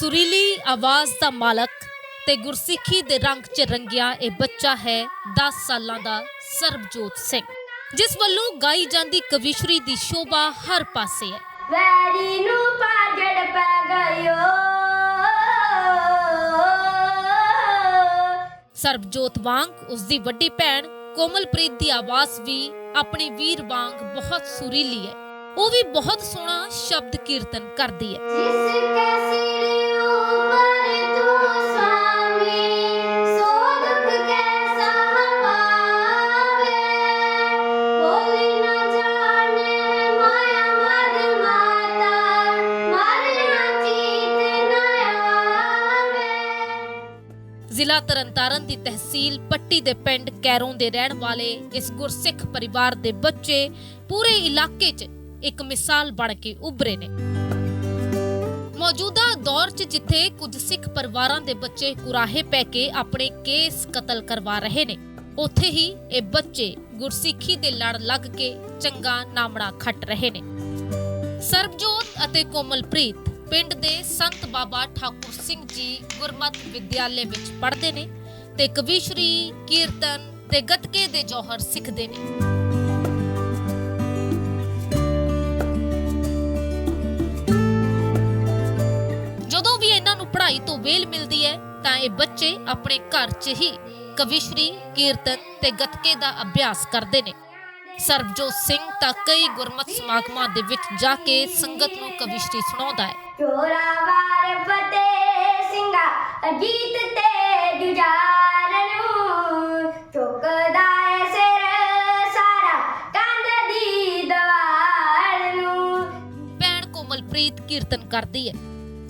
ਸੁਰੀਲੀ ਆਵਾਜ਼ ਦਾ ਮਾਲਕ ਤੇ ਗੁਰਸਿੱਖੀ ਦੇ ਰੰਗ 'ਚ ਰੰਗਿਆ ਇਹ ਬੱਚਾ ਹੈ 10 ਸਾਲਾਂ ਦਾ ਸਰਬਜੋਤ ਸਿੰਘ ਜਿਸ ਵੱਲੋਂ ਗਾਈ ਜਾਂਦੀ ਕਵਿਸ਼ਰੀ ਦੀ ਸ਼ੋਭਾ ਹਰ ਪਾਸੇ ਹੈ। ਵੈਰੀ ਨੂੰ ਪਾਜੜ ਪੈ ਗਇਓ। ਸਰਬਜੋਤ ਵਾਂਗ ਉਸ ਦੀ ਵੱਡੀ ਭੈਣ ਕੋਮਲਪ੍ਰੀਤ ਦੀ ਆਵਾਜ਼ ਵੀ ਆਪਣੇ ਵੀਰ ਵਾਂਗ ਬਹੁਤ ਸੁਰੀਲੀ ਹੈ। ਉਹ ਵੀ ਬਹੁਤ ਸੋਹਣਾ ਸ਼ਬਦ ਕੀਰਤਨ ਕਰਦੀ ਹੈ। ਜਿਸ ਕੈ ਜ਼ਿਲ੍ਹਾ ਤਰਨਤਾਰਨ ਦੀ ਤਹਿਸੀਲ ਪੱਟੀ ਦੇ ਪਿੰਡ ਕੈਰੋਂ ਦੇ ਰਹਿਣ ਵਾਲੇ ਇਸ ਗੁਰਸਿੱਖ ਪਰਿਵਾਰ ਦੇ ਬੱਚੇ ਪੂਰੇ ਇਲਾਕੇ 'ਚ ਇੱਕ ਮਿਸਾਲ ਬਣ ਕੇ ਉੱਭਰੇ ਨੇ। ਮੌਜੂਦਾ ਦੌਰ 'ਚ ਜਿੱਥੇ ਕੁਝ ਸਿੱਖ ਪਰਿਵਾਰਾਂ ਦੇ ਬੱਚੇ ਕੁਰਾਹੇ ਪੈ ਕੇ ਆਪਣੇ ਕੇਸ ਕਤਲ ਕਰਵਾ ਰਹੇ ਨੇ, ਉੱਥੇ ਹੀ ਇਹ ਬੱਚੇ ਗੁਰਸਿੱਖੀ ਦੇ ਲੜ ਲੱਗ ਕੇ ਚੰਗਾ ਨਾਮੜਾ ਖੱਟ ਰਹੇ ਨੇ। ਸਰਬਜੋਤ ਅਤੇ ਕੋਮਲਪ੍ਰੀਤ ਪਿੰਡ ਦੇ ਸੰਤ ਬਾਬਾ ਠਾਕੁਰ ਸਿੰਘ ਜੀ ਗੁਰਮਤ ਵਿਦਿਆਲੇ ਵਿੱਚ ਪੜ੍ਹਦੇ ਨੇ ਤੇ ਕਵੀਸ਼ਰੀ ਕੀਰਤਨ ਤੇ ਗੱਤਕੇ ਦੇ ਜੌਹਰ ਸਿੱਖਦੇ ਨੇ। ਜਦੋਂ ਵੀ ਇਹਨਾਂ ਨੂੰ ਪੜ੍ਹਾਈ ਤੋਂ ਵੇਲ ਮਿਲਦੀ ਹੈ, ਤਾਂ ਇਹ ਬੱਚੇ ਆਪਣੇ ਘਰ 'ਚ ਹੀ ਕਵਿਸ਼ਰੀ ਕੀਰਤਨ ਤੇ ਗੱਤਕੇ ਦਾ ਅਭਿਆਸ ਕਰਦੇ ਨੇ। ਸਰਬਜੋਤ ਸਿੰਘ ਤਾਂ ਕਈ ਗੁਰਮਤ ਸਮਾਗਮਾਂ ਦੇ ਵਿੱਚ ਜਾ ਕੇ ਸੰਗਤ ਨੂੰ ਕਵਿਸ਼ਰੀ ਸੁਣਾਉਂਦਾ ਹੈ। ਚੋਰਾਵਾਰ ਫਤਿਹ ਸਿੰਘਾ ਅਜੀਤ ਤੇ ਜੁਝਾਰ ਨੂੰ ਚੁੱਕਦਾ ਏ ਸਿਰ ਸਾਰਾ ਕੰਧ ਦੀ ਦੀਵਾਰ ਨੂੰ ਭੈਣ ਕੋਮਲਪ੍ਰੀਤ ਕੀਰਤਨ ਕਰਦੀ ਹੈ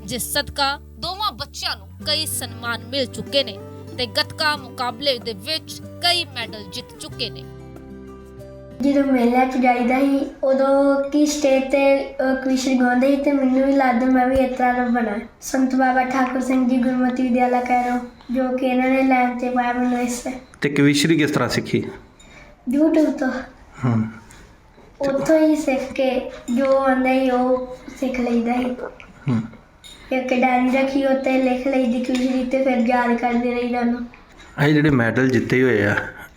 ਜਿਸ ਸਦਕਾ ਦੋਵਾਂ ਬੱਚਿਆਂ ਨੂੰ ਕਈ ਸਨਮਾਨ ਮਿਲ ਚੁੱਕੇ ਨੇ ਤੇ ਗੱਤਕਾ ਮੁਕਾਬਲੇ ਦੇ ਵਿੱਚ ਕਈ ਮੈਡਲ ਜਿੱਤ ਚੁੱਕੇ ਨੇ। ਜਦੋਂ ਮੇਲੇ 'ਚ ਜਾਈਦਾ ਸੀ ਉਦੋਂ ਕੀ ਸਟੇਜ ਤੇ ਕਵਿਸ਼ਰੀ ਗਾਉਂਦੇ ਸੀ ਤੇ ਮੈਨੂੰ ਵੀ ਲੱਗਦਾ ਮੈਂ ਵੀ ਇਸ ਤਰ੍ਹਾਂ ਦਾ ਬਣਾ। ਸੰਤ ਬਾਬਾ ਠਾਕੁਰ ਸਿੰਘ ਜੀ ਗੁਰਮਤਿ ਵਿਦਿਆਲਾ ਕਹਿ ਰਹਾ ਜੋ ਕਿ ਇਹਨਾਂ ਨੇ ਲਾਈਨ ਤੇ ਪਾਇਆ ਮੈਨੂੰ ਇਸ ਤੇ ਕਵਿਸ਼ਰੀ ਕਿਸ ਤਰ੍ਹਾਂ ਸਿੱਖੀ? YouTube ਤੋਂ। ਹੂੰ। ਉੱਥੋਂ ਹੀ ਸਿੱਖ ਕੇ ਜੋ ਆਉਂਦਾ ਸੀ ਉਹ ਸਿੱਖ ਲਈਦਾ ਸੀ। ਹੂੰ। ਇੱਕ ਡਾਇਰੀ ਰੱਖੀ ਉੱਤੇ ਲਿਖ ਲਈਦੀ ਕਵਿਸ਼ਰੀ ਤੇ ਫਿਰ ਯਾਦ ਕਰਦੇ ਰਹੀਦਾ ਉਹਨੂੰ। ਇਹ ਜਿਹੜੇ ਮੈਡਲ ਜਿੱਤੇ ਹੋਏ ਆ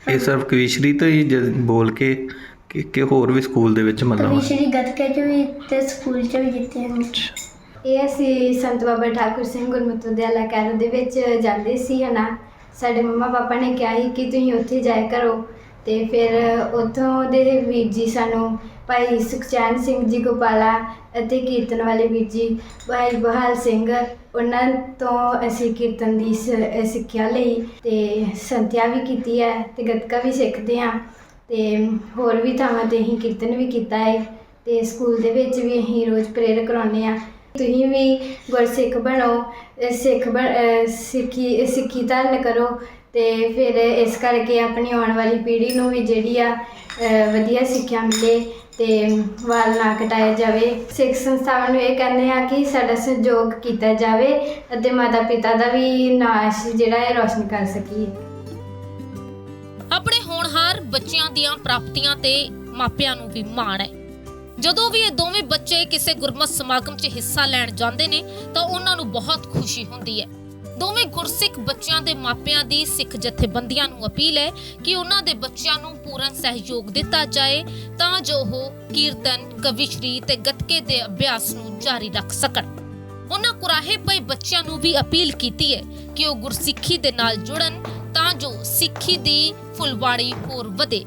ਇਹ ਸਿਰਫ ਕਵਿਸ਼ਰੀ ਤੋਂ ਹੀ ਜ- ਬੋਲ ਕੇ ਕਿ ਕਿ ਹੋਰ ਵੀ ਸਕੂਲ ਦੇ ਵਿੱਚ ਮਤਲਬ ਕਵਿਸ਼ਰੀ ਗੱਤਕੇ 'ਚ ਵੀ ਤੇ ਸਕੂਲ 'ਚ ਵੀ ਜਿੱਤੇ ਹਨ ਇਹ ਅਸੀਂ ਸੰਤ ਬਾਬਾ ਠਾਕੁਰ ਸਿੰਘ ਗੁਰਮਤਿ ਵਿਦਿਆਲਾ ਕੈਰੋਂ ਦੇ ਵਿੱਚ ਜਾਂਦੇ ਸੀ ਹਨਾ। ਸਾਡੇ ਮੰਮਾ ਪਾਪਾ ਨੇ ਕਿਹਾ ਸੀ ਕਿ ਤੁਸੀਂ ਉੱਥੇ ਜਾਇਆ ਕਰੋ। ਤੇ ਫਿਰ ਉੱਥੋਂ ਦੇ ਵੀਰ ਜੀ ਸਾਨੂੰ ਭਾਈ ਸੁਖਚੈਨ ਸਿੰਘ ਜੀ ਗੋਪਾਲਾ ਅਤੇ ਕੀਰਤਨ ਵਾਲੇ ਵੀਰ ਜੀ, ਭਾਈ ਬਹਾਲ ਸਿੰਘ, ਉਹਨਾਂ ਤੋਂ ਅਸੀਂ ਕੀਰਤਨ ਦੀ ਸ- ਸਿੱਖਿਆ ਲਈ ਤੇ ਸੰਥਿਆ ਵੀ ਕੀਤੀ ਹੈ ਤੇ ਗੱਤਕਾ ਵੀ ਸਿੱਖਦੇ ਹਾਂ ਤੇ ਹੋਰ ਵੀ ਥਾਵਾਂ ਤੇ ਅਸੀਂ ਕੀਰਤਨ ਵੀ ਕੀਤਾ ਹੈ ਤੇ ਸਕੂਲ ਦੇ ਵਿੱਚ ਵੀ ਅਸੀਂ ਰੋਜ਼ ਪ੍ਰੇਅਰ ਕਰਾਉਂਦੇ ਆ ਤੁਸੀਂ ਵੀ ਗੁਰਸਿੱਖ ਬਣੋ ਸਿੱਖ ਬਣ- ਸਿੱਖੀ ਸਿੱਖੀ ਧਾਰਨ ਕਰੋ ਤੇ ਫਿਰ ਇਸ ਕਰਕੇ ਆਪਣੀ ਆਉਣ ਵਾਲੀ ਪੀੜ੍ਹੀ ਨੂੰ ਵੀ ਜਿਹੜੀ ਆ, ਅਹ ਵਧੀਆ ਸਿੱਖਿਆ ਮਿਲੇ ਤੇ ਵਾਲ ਨਾ ਕਟਾਇਆ ਜਾਵੇ। ਸਿੱਖ ਸੰਸਥਾਵਾਂ ਨੂੰ ਇਹ ਕਹਿੰਦੇ ਆ ਕਿ ਸਾਡਾ ਸਹਿਯੋਗ ਕੀਤਾ ਜਾਵੇ ਅਤੇ ਮਾਤਾ ਪਿਤਾ ਦਾ ਵੀ ਨਾਂ ਅਸੀਂ ਜਿਹੜਾ ਹੈ ਰੋਸ਼ਨ ਕਰ ਸਕੀਏ। ਆਪਣੇ ਹੋਣਹਾਰ ਬੱਚਿਆਂ ਦੀਆਂ ਪ੍ਰਾਪਤੀਆਂ ਤੇ ਮਾਪਿਆਂ ਨੂੰ ਵੀ ਮਾਣ ਹੈ। ਜਦੋਂ ਵੀ ਇਹ ਦੋਵੇਂ ਬੱਚੇ ਕਿਸੇ ਗੁਰਮਤ ਸਮਾਗਮ 'ਚ ਹਿੱਸਾ ਲੈਣ ਜਾਂਦੇ ਨੇ, ਤਾਂ ਉਹਨਾਂ ਨੂੰ ਬਹੁਤ ਖੁਸ਼ੀ ਹੁੰਦੀ ਹੈ। ਦੋਵੇਂ ਗੁਰਸਿੱਖ ਬੱਚਿਆਂ ਦੇ ਮਾਪਿਆਂ ਦੀ ਸਿੱਖ ਜਥੇਬੰਦੀਆਂ ਨੂੰ ਅਪੀਲ ਹੈ ਕਿ ਉਹਨਾਂ ਦੇ ਬੱਚਿਆਂ ਨੂੰ ਪੂਰਨ ਸਹਿਯੋਗ ਦਿੱਤਾ ਜਾਏ ਤਾਂ ਜੋ ਉਹ ਕੀਰਤਨ, ਕਵਿਸ਼ਰੀ ਤੇ ਗੱਤਕੇ ਦੇ ਅਭਿਆਸ ਨੂੰ ਜਾਰੀ ਰੱਖ ਸਕਣ। ਉਹਨਾਂ ਕੁਰਾਹੇ ਪਏ ਬੱਚਿਆਂ ਨੂੰ ਵੀ ਅਪੀਲ ਕੀਤੀ ਹੈ ਕਿ ਉਹ ਗੁਰਸਿੱਖੀ ਦੇ ਨਾਲ ਜੁੜਨ ਤਾਂ ਜੋ ਸਿੱਖੀ ਦੀ ਫੁਲਵਾੜੀ ਹੋਰ ਵਧੇ।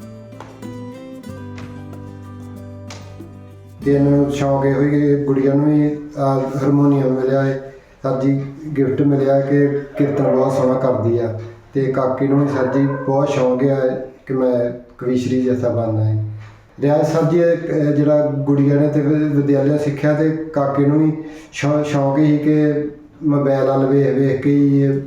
ਤੇ ਇਹਨਾਂ ਨੂੰ ਸ਼ੌਂਕ ਇਹੋ ਹੀ ਕਿ ਗੁੜੀਆਂ ਨੂੰ ਵੀ ਹਾਰਮੋਨੀਅਮ ਮਿਲਿਆ ਹੈ। ਸਰ ਜੀ ਗਿਫਟ ਮਿਲਿਆ ਕਿ ਕੀਰਤਨ ਬਹੁਤ ਸੋਹਣਾ ਕਰਦੀ ਆ। ਤੇ ਕਾਕੀ ਨੂੰ ਵੀ ਸਰ ਜੀ ਬਹੁਤ ਸ਼ੌਂਕ ਆ ਕਿ ਮੈਂ ਕਵੀਸ਼ਰੀ ਜੈਸਾ ਬਣਨਾ ਹੈ। ਰਿਆਜ਼ ਸਰ ਜੀ ਇਹ, ਜਿਹੜਾ ਗੁੜੀਆਂ ਨੇ ਤੇ ਵਿ- ਵਿਦਿਆਲਿਆ ਸਿੱਖਿਆ ਤੇ ਕਾਕੇ ਨੂੰ ਵੀ ਸ਼ੌ- ਸ਼ੌਂਕ ਹੀ ਕਿ ਮੋਬਾਈਲ ਵੱਲ ਵੇਖ ਵੇਖ ਕੇ ਹੀ ਇਹ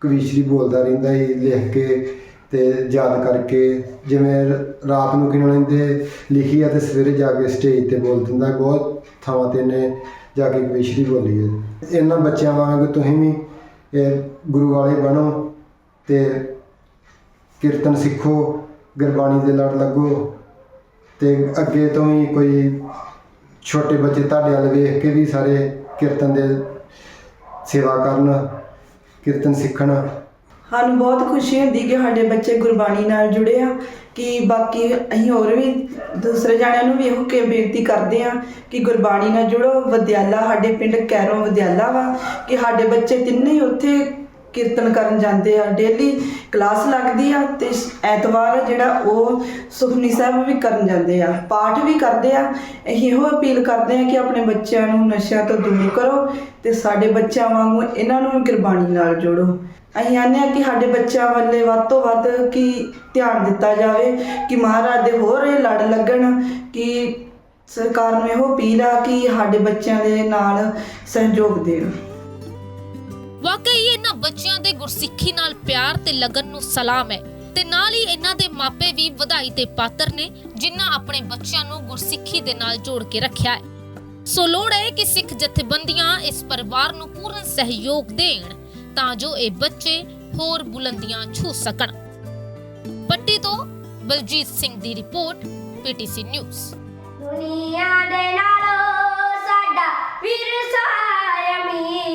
ਕਵੀਸ਼ਰੀ ਬੋਲਦਾ ਰਹਿੰਦਾ ਸੀ ਲਿਖ ਕੇ ਤੇ ਯਾਦ ਕਰਕੇ। ਜਿਵੇਂ ਰਾਤ ਨੂੰ ਕਿਨਾਂ ਲੈਂਦੇ ਲਿਖੀ ਆ ਤੇ ਸਵੇਰੇ ਜਾ ਕੇ ਸਟੇਜ ਤੇ ਬੋਲ ਦਿੰਦਾ ਬਹੁਤ ਥਾਵਾਂ ਤੇ ਨੇ ਜਾ ਕੇ ਕਵੀਸ਼ਰੀ ਬੋਲੀ ਹੈ ਇਹਨਾਂ ਬੱਚਿਆਂ ਵਾਂਗ ਤੁਸੀਂ ਵੀ ਇਹ ਗੁਰੂ ਵਾਲੇ ਬਣੋ ਤੇ ਕੀਰਤਨ ਸਿੱਖੋ, ਗੁਰਬਾਣੀ ਦੇ ਲੜ ਲੱਗੋ ਤੇ ਅੱਗੇ ਤੋਂ ਹੀ ਕੋਈ ਛੋਟੇ ਬੱਚੇ ਤੁਹਾਡੇ ਵੱਲ ਵੇਖ ਕੇ ਵੀ ਸਾਰੇ ਕੀਰਤਨ ਦੇ ਸੇਵਾ ਕਰਨ, ਕੀਰਤਨ ਸਿੱਖਣ। ਸਾਨੂੰ ਬਹੁਤ ਖੁਸ਼ੀ ਹੁੰਦੀ ਕਿ ਸਾਡੇ ਬੱਚੇ ਗੁਰਬਾਣੀ ਨਾਲ ਜੁੜੇ ਆ, ਕਿ ਬਾਕੀ ਅਸੀਂ ਹੋਰ ਵੀ ਦੂਸਰੇ ਜਾਣਿਆਂ ਨੂੰ ਵੀ ਇਹੋ ਕਿ ਬੇਨਤੀ ਕਰਦੇ ਆ ਕਿ ਗੁਰਬਾਣੀ ਨਾਲ ਜੁੜੋ। ਵਿਦਿਆਲਾ ਸਾਡੇ ਪਿੰਡ ਕੈਰੋਂ ਵਿਦਿਆਲਾ ਵਾ, ਕਿ ਸਾਡੇ ਬੱਚੇ ਤਿੰਨੇ ਹੀ ਉੱਥੇ ਕੀਰਤਨ ਕਰਨ ਜਾਂਦੇ ਆ। ਡੇਲੀ ਕਲਾਸ ਲੱਗਦੀ ਆ ਤੇ ਐਤਵਾਰ ਜਿਹੜਾ ਉਹ ਸੁਖਨੀ ਸਾਹਿਬ ਵੀ ਕਰਨ ਜਾਂਦੇ ਆ। ਪਾਠ ਵੀ ਕਰਦੇ ਆ। ਅਸੀਂ ਇਹੋ ਅਪੀਲ ਕਰਦੇ ਆ ਕਿ ਆਪਣੇ ਬੱਚਿਆਂ ਨੂੰ ਨਸ਼ਿਆਂ ਤੋਂ ਦੂਰ ਕਰੋ ਤੇ ਸਾਡੇ ਬੱਚਿਆਂ ਵਾਂਗੂ ਇਹਨਾਂ ਨੂੰ ਵੀ ਗੁਰਬਾਣੀ ਨਾਲ ਜੋੜੋ। ਅਸੀਂ ਆਨੇ ਆ ਕਿ ਸਾਡੇ ਬੱਚਿਆਂ ਵੱਲੇ ਵੱਧ ਤੋਂ ਵੱਧ ਕੀ ਧਿਆਨ ਦਿੱਤਾ ਜਾਵੇ, ਕਿ ਮਹਾਰਾਜ ਦੇ ਹੋਰ ਇਹ ਲੜ ਲੱਗਣ, ਕਿ ਸਰਕਾਰ ਨੂੰ ਇਹੋ ਅਪੀਲ ਆ ਕਿ ਸਾਡੇ ਬੱਚਿਆਂ ਦੇ ਨਾਲ ਸਹਿਯੋਗ ਦੇਣ। ਵਾਕਈ ਇਹਨਾਂ ਬੱਚਿਆਂ ਦੇ ਗੁਰਸਿੱਖੀ ਨਾਲ ਪਿਆਰ ਤੇ ਲਗਨ ਨੂੰ ਸਲਾਮ ਹੈ ਤੇ ਨਾਲ ਹੀ ਇਹਨਾਂ ਦੇ ਮਾਪੇ ਵੀ ਵਧਾਈ ਦੇ ਪਾਤਰ ਨੇ, ਜਿਨ੍ਹਾਂ ਆਪਣੇ ਬੱਚਿਆਂ ਨੂੰ ਗੁਰਸਿੱਖੀ ਦੇ ਨਾਲ ਜੋੜ ਕੇ ਰੱਖਿਆ ਹੈ। ਸੋ ਲੋੜ ਹੈ ਕਿ ਸਿੱਖ ਜਥੇਬੰਦੀਆਂ ਇਸ ਪਰਿਵਾਰ ਨੂੰ ਪੂਰਨ ਸਹਿਯੋਗ ਦੇਣ। ਤਾਂ ਜੋ ਇਹ ਬੱਚੇ ਹੋਰ ਬੁਲੰਦੀਆਂ ਛੂ ਸਕਣ। ਪੱਟੀ ਤੋਂ ਬਲਜੀਤ ਸਿੰਘ ਦੀ ਰਿਪੋਰਟ, ਪੀਟੀਸੀ ਨਿਊਜ਼। ਦੁਨੀਆ ਦੇ ਨਾਲੋਂ ਸਾਡਾ ਵਿਰਸਾ ਅਮੀਰ।